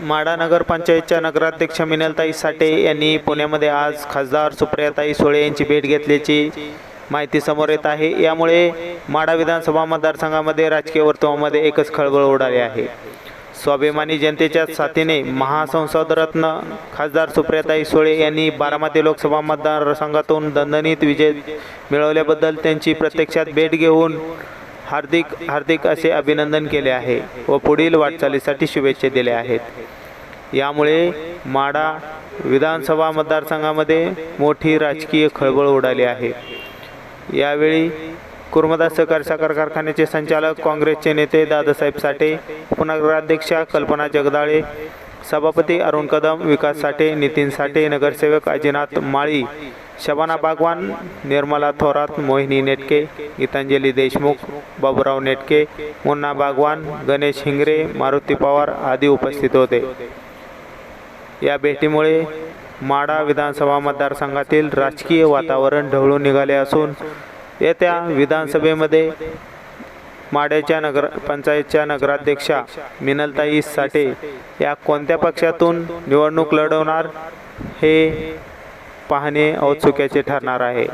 माढा नगरपंचायतच्या नगराध्यक्ष मिनलताई साठे यांनी पुण्यामध्ये आज खासदार सुप्रियाताई सुळे यांची भेट घेतल्याची माहिती समोर येत आहे. यामुळे माढा विधानसभा मतदारसंघामध्ये राजकीय वर्तुळामध्ये एकच खळबळ उडाली आहे. स्वाभिमानी जनतेच्या साथीने महासंसदरत्न खासदार सुप्रियाताई सुळे यांनी बारामती लोकसभा मतदारसंघातून दणदणीत विजय मिळवल्याबद्दल त्यांची प्रत्यक्षात भेट घेऊन हार्दिक हार्दिक असे अभिनंदन केले आहे व पुढील वाटचालीसाठी शुभेच्छा दिल्या आहेत. यामुळे माडा विधानसभा मतदारसंघामध्ये मोठी राजकीय खळबळ उडाली आहे. यावेळी कुर्मदास सहकार साखर कारखान्याचे संचालक काँग्रेसचे नेते दादासाहेब साठे उपनगराध्यक्षा कल्पना जगदाळे सभापती अरुण कदम विकास साठे नितीन साठे नगरसेवक अजिनाथ माळी शबाना बागवान निर्मला थोरात मोहिनी नेटके गीतांजली देशमुख बाबूराव नेटके मुन्ना बागवान गणेश हिंगरे मारुती पवार आदी उपस्थित होते. या भेटीमुळे माडा विधानसभा मतदारसंघातील राजकीय वातावरण ढवळून निघाले असून येत्या विधानसभेमध्ये माड्याच्या नगर पंचायतच्या नगराध्यक्षा मिनलताई साठे या कोणत्या पक्षातून निवडणूक लढवणार हे पाहणे औत्सुक्याचे ठरणार आहे.